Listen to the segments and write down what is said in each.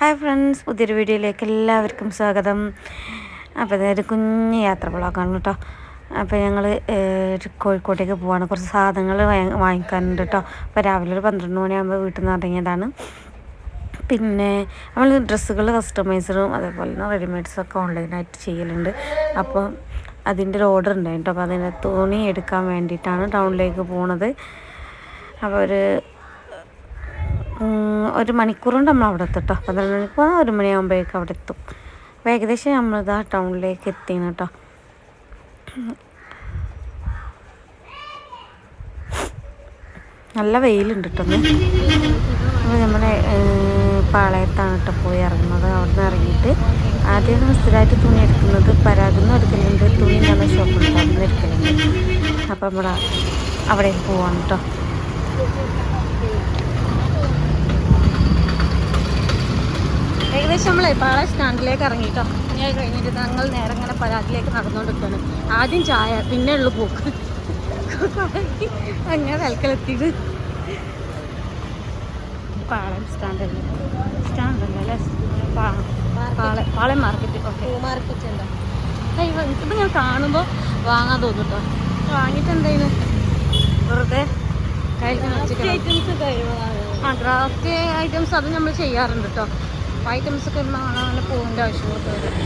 Hi friends പുതിയൊരു വീഡിയോയിലേക്ക് എല്ലാവർക്കും സ്വാഗതം. അപ്പോൾ ഇതൊരു കുഞ്ഞ് യാത്ര ബ്ലോഗാണ് കേട്ടോ. അപ്പോൾ ഞങ്ങൾ കോഴിക്കോട്ടേക്ക് പോവാണ്. കുറച്ച് സാധനങ്ങൾ വാങ്ങിക്കാനുണ്ട് കേട്ടോ. അപ്പോൾ രാവിലെ ഒരു പന്ത്രണ്ട് മണിയാകുമ്പോൾ വീട്ടിൽ നിന്ന് ഇറങ്ങിയതാണ്. പിന്നെ നമ്മൾ ഡ്രസ്സുകൾ കസ്റ്റമൈസറും അതേപോലെ തന്നെ റെഡിമെയ്ഡ്സൊക്കെ ഓൺലൈനായിട്ട് ചെയ്യലുണ്ട്. അപ്പോൾ അതിന്റെ ഒരു ഓർഡർ ഉണ്ടായിട്ടോ അപ്പോൾ അതിന്റെ തുണി എടുക്കാൻ വേണ്ടിയിട്ടാണ് ടൗണിലേക്ക് പോണത്. അപ്പോൾ ഒരു ഒരു മണിക്കൂറുണ്ട് നമ്മൾ അവിടെ എത്തും കേട്ടോ പന്ത്രണ്ട് മണിക്കൂർ ഒരു മണിയാകുമ്പോഴേക്കും അവിടെ എത്തും. അപ്പോൾ ഏകദേശം നമ്മളിതാ ടൗണിലേക്ക് എത്തിയാണ് കേട്ടോ നല്ല വെയിലുണ്ട് കേട്ടോ അപ്പോൾ നമ്മുടെ പാളയത്താണ് കേട്ടോ പോയി ഇറങ്ങുന്നത്. അവിടെ നിന്ന് ഇറങ്ങിയിട്ട് ആദ്യം സ്ഥിരമായിട്ട് തുണി എടുക്കുന്നത് പരാഗുന്ന എടുക്കലുണ്ട് തുണി നല്ല ഷോപ്പുണ്ട് അവിടെ നിന്ന് എടുക്കലുണ്ട് അപ്പോൾ നമ്മൾ അവിടേക്ക് പോവാണ് കേട്ടോ ഏകദേശം നമ്മളെ പാള സ്റ്റാൻഡിലേക്ക് ഇറങ്ങിട്ടോ ഞാൻ കഴിഞ്ഞിട്ട് ഞങ്ങൾ നേരെ ഇങ്ങനെ പരാതിലേക്ക് നടന്നുകൊണ്ടിരിക്കുകയാണ് ആദ്യം ചായ പിന്നെ ഉള്ളു പോക്ക്. അങ്ങനെ വിലക്കലെത്തിയത്. പാളയം സ്റ്റാൻഡ് സ്റ്റാൻഡല്ലേ അല്ലേ പാളയം മാർക്കറ്റ്. ഓക്കെ. മാർക്കറ്റ് ഉണ്ടോ? ഇപ്പം ഞാൻ കാണുമ്പോൾ വാങ്ങാൻ തോന്നും കേട്ടോ വാങ്ങിയിട്ട് എന്തായാലും വെറുതെ കയ്യിൽ ആ ക്രാഫ്റ്റ് ഐറ്റംസ് അത് നമ്മൾ ചെയ്യാറുണ്ട് കേട്ടോ ഐറ്റംസ് ഒക്കെ കാണാൻ അങ്ങനെ പൂവിന്റെ ആവശ്യമൊക്കെ വരും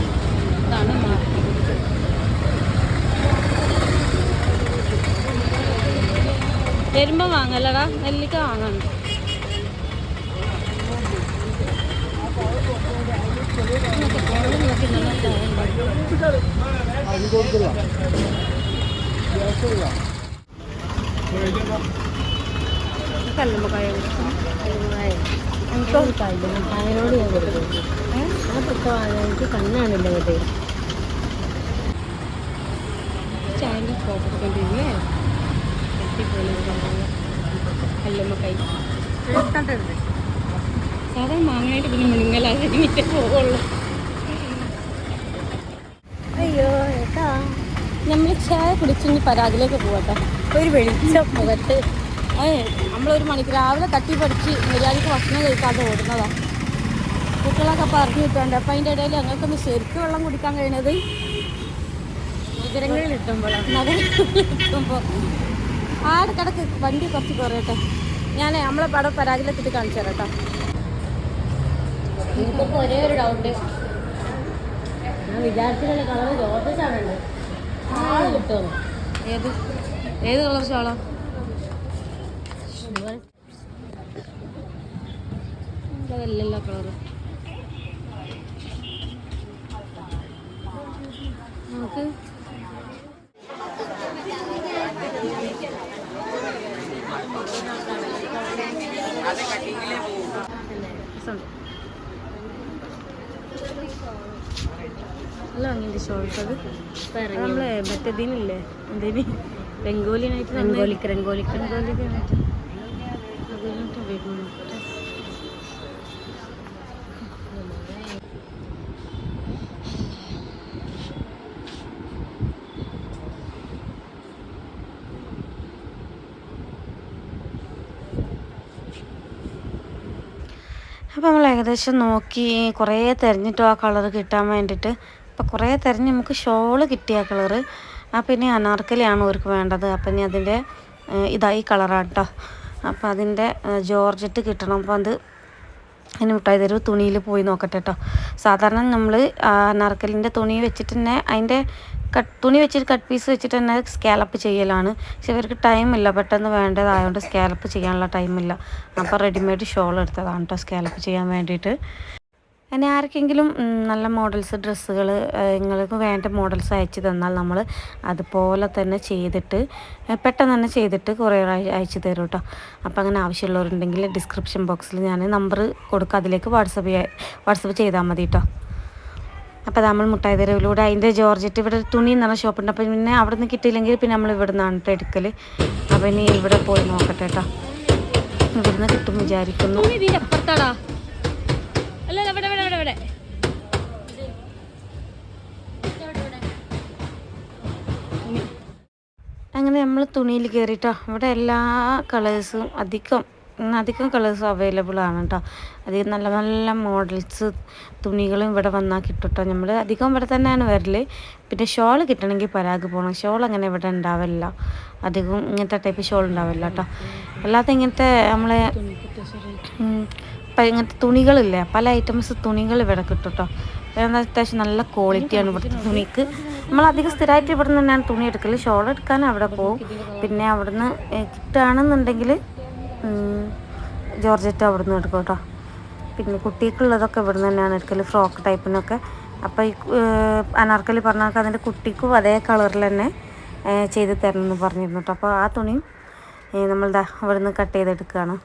ഇതാണ് മാർക്കറ്റ് വരുമ്പോൾ വാങ്ങല്ലടാ നെല്ലിക്ക വാങ്ങാനുണ്ട് കല്ലുമ്മക്കായ കല്ലുമ്മക്കായ. അതിനോട് ഞാൻ സാധാരണ മാങ്ങായിട്ട് പിന്നെ മുഴുങ്ങലാതെ അയ്യോ ഏട്ടാ. നമ്മൾ ചായ കുടിച്ചിനി പരാതിലേക്ക് പോകട്ടെ ഒരു വെളിച്ചം മുഖത്ത്. നമ്മളൊരു മണിക്ക് രാവിലെ തട്ടി പഠിച്ച് മര്യാദയ്ക്ക് ഭക്ഷണം കഴിക്കാതെ ഓടുന്നതാ. കുട്ടികളൊക്കെ പറഞ്ഞു കിട്ടുന്നുണ്ട് അപ്പം അതിന്റെ ഇടയിൽ ഞങ്ങൾക്കൊന്ന് ശരിക്കും വെള്ളം കുടിക്കാൻ കഴിയുന്നത് നഗരങ്ങളിൽ എത്തുമ്പോഴാണ്. നഗരങ്ങളിൽ എത്തുമ്പോൾ ആടക്കിടക്ക് വണ്ടി കുറച്ച് കുറയട്ടെ ഞാൻ നമ്മളെ പടം പരാതിയിലെത്തിട്ട് കാണിച്ചു തരാം കേട്ടോ. എനിക്കിപ്പോൾ ഒരേ ഒരു ഡൗട്ട് ഞാൻ വിചാരിച്ചിട്ടുള്ള കളർ കിട്ടുമോ? ഏത്? ഏത് കളർ ഷോളാ? അതല്ലല്ലോ കളറ്. നമുക്ക് നല്ല ഭംഗിയുണ്ട് ഷോൾസ് അത്. നമ്മളെ മറ്റേതിനില്ലേ എന്തേനി? രംഗോലിനായിട്ട് രംഗോലിക്ക്. രംഗോലിക്ക് രംഗോലിക്ക് ബംഗോലി അപ്പോൾ നമ്മൾ ഏകദേശം നോക്കി കുറേ തിരഞ്ഞിട്ടു ആ കളർ കിട്ടാൻ വേണ്ടിയിട്ട് അപ്പോൾ കുറേ തിരഞ്ഞ് നമുക്ക് ഷോൾ കിട്ടിയ കളറ്. അപ്പോൾ ഇനി അനാർക്കലിയാണ് അവർക്ക് വേണ്ടത്. അപ്പം ഇനി അതിന്റെ ഇതായി കളറാണ് കേട്ടോ അപ്പോൾ അതിന്റെ ജോർജറ്റ് കിട്ടണം. അപ്പോൾ അത് അതിന് മുട്ടായി തരൂ തുണിയിൽ പോയി നോക്കട്ടെ കേട്ടോ സാധാരണ നമ്മൾ അനാർക്കലിന്റെ തുണി വെച്ചിട്ട് തന്നെ അതിന്റെ കട്ട് തുണി വെച്ചിട്ട് കട്ട് പീസ് വെച്ചിട്ട് തന്നെ സ്കാലപ്പ് ചെയ്യലാണ്. പക്ഷെ ഇവർക്ക് ടൈമില്ല പെട്ടെന്ന് വേണ്ടതായതുകൊണ്ട് സ്കാലപ്പ് ചെയ്യാനുള്ള ടൈമില്ല അപ്പോൾ റെഡിമെയ്ഡ് ഷോൾ എടുത്തതാണ് കേട്ടോ സ്കാലപ്പ് ചെയ്യാൻ വേണ്ടിയിട്ട്. ഇനി ആർക്കെങ്കിലും നല്ല മോഡൽസ് ഡ്രസ്സുകൾ നിങ്ങൾക്ക് വേണ്ട മോഡൽസ് അയച്ചു തന്നാൽ നമ്മൾ അതുപോലെ തന്നെ ചെയ്തിട്ട് പെട്ടെന്ന് തന്നെ ചെയ്തിട്ട് കുറേ അയച്ചു തരും കേട്ടോ അപ്പോൾ അങ്ങനെ ആവശ്യമുള്ളവരുണ്ടെങ്കിൽ ഡിസ്ക്രിപ്ഷൻ ബോക്സിൽ ഞാൻ നമ്പർ കൊടുക്കുക അതിലേക്ക് വാട്സപ്പ് വാട്സപ്പ് ചെയ്താൽ മതി കേട്ടോ അപ്പോൾ നമ്മൾ മുട്ടായി തെരുവിലൂടെ അതിന്റെ ജോർജറ്റ് ഇവിടെ തുണി എന്ന് പറഞ്ഞ ഷോപ്പുണ്ട് അപ്പോൾ പിന്നെ അവിടെ നിന്ന് കിട്ടിയില്ലെങ്കിൽ പിന്നെ നമ്മൾ ഇവിടെ നിന്നാണ് കേട്ടോ എടുക്കൽ അപ്പോൾ ഇനി ഇവിടെ പോയി നോക്കട്ടെ കേട്ടോ ഇവിടുന്ന് കിട്ടും വിചാരിക്കുന്നു. അങ്ങനെ നമ്മൾ തുണിയിൽ കയറിയിട്ടോ ഇവിടെ എല്ലാ കളേഴ്സും അധികം അധികം കളേഴ്സ് അവൈലബിൾ ആണ് കേട്ടോ അധികം നല്ല നല്ല മോഡൽസ് തുണികളും ഇവിടെ വന്നാൽ കിട്ടും കേട്ടോ നമ്മൾ അധികം ഇവിടെ തന്നെയാണ് വരൽ പിന്നെ ഷോൾ കിട്ടണമെങ്കിൽ പരാഗ് പോകണം ഷോൾ അങ്ങനെ ഇവിടെ ഉണ്ടാവില്ല അധികം ഇങ്ങനത്തെ ടൈപ്പ് ഷോൾ ഉണ്ടാവില്ല കേട്ടോ അല്ലാതെ ഇങ്ങനത്തെ നമ്മളെ ഇങ്ങനത്തെ തുണികളില്ലേ പല ഐറ്റംസ് തുണികൾ ഇവിടെ കിട്ടും കേട്ടോ അത്യാവശ്യം നല്ല ക്വാളിറ്റിയാണ് ഇവിടുത്തെ തുണിക്ക്. നമ്മൾ അധികം സ്ഥിരമായിട്ട് ഇവിടെ നിന്ന് തന്നെയാണ് തുണി എടുക്കൽ ഷോൾ എടുക്കാൻ അവിടെ പോകും പിന്നെ അവിടുന്ന് കിട്ടുകയാണെന്നുണ്ടെങ്കിൽ ജോർജറ്റ് അവിടെ നിന്ന് എടുക്കും കേട്ടോ. പിന്നെ കുട്ടിക്കുള്ളതൊക്കെ ഇവിടെ നിന്ന് തന്നെയാണ് എടുക്കൽ ഫ്രോക്ക് ടൈപ്പിനൊക്കെ. അപ്പോൾ ഈ അനാർക്കലി പറഞ്ഞാൽ അതിന്റെ കുട്ടിക്കും അതേ കളറിൽ തന്നെ ചെയ്ത് തരണം എന്ന് പറഞ്ഞിരുന്നു കേട്ടോ. അപ്പോൾ ആ തുണിയും നമ്മളുടെ ഇവിടെ നിന്ന് കട്ട് ചെയ്തെടുക്കുകയാണ്.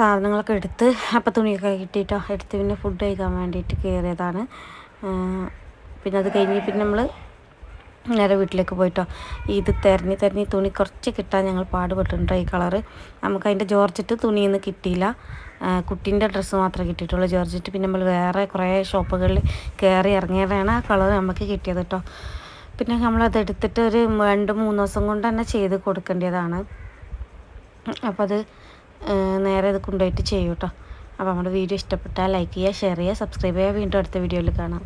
സാധനങ്ങളൊക്കെ എടുത്ത് അപ്പം തുണിയൊക്കെ കിട്ടിയിട്ടോ. എടുത്ത് പിന്നെ ഫുഡ് കഴിക്കാൻ വേണ്ടിയിട്ട് കയറിയതാണ്. പിന്നെ അത് കഴിഞ്ഞ് പിന്നെ നമ്മൾ നേരെ വീട്ടിലേക്ക് പോയിട്ടോ. ഇത് തെരഞ്ഞ് തെരഞ്ഞ് തുണി കുറച്ച് കിട്ടാൻ ഞങ്ങൾ പാടുപെട്ടിട്ടുണ്ട് ഈ കളറ്. നമുക്ക് അതിന്റെ ജോർജറ്റ് തുണിയൊന്നും കിട്ടിയില്ല. കുട്ടീന്റെ ഡ്രസ്സ് മാത്രമേ കിട്ടിയിട്ടുള്ളൂ ജോർജറ്റ്. പിന്നെ നമ്മൾ വേറെ കുറേ ഷോപ്പുകളിൽ കയറി ഇറങ്ങിയതാണ് ആ കളർ നമുക്ക് കിട്ടിയത് കേട്ടോ. പിന്നെ നമ്മളത് എടുത്തിട്ട് ഒരു രണ്ട് മൂന്ന് ദിവസം കൊണ്ട് തന്നെ ചെയ്ത് കൊടുക്കേണ്ടതാണ്. അപ്പോൾ അത് നേരെ ഇത് കൊണ്ടുപോയിട്ട് ചെയ്യൂ കേട്ടോ അപ്പോൾ നമ്മുടെ വീഡിയോ ഇഷ്ടപ്പെട്ടാൽ ലൈക്ക് ചെയ്യുക ഷെയർ ചെയ്യുക സബ്സ്ക്രൈബ് ചെയ്യുക. വീണ്ടും അടുത്ത വീഡിയോയിൽ കാണാം.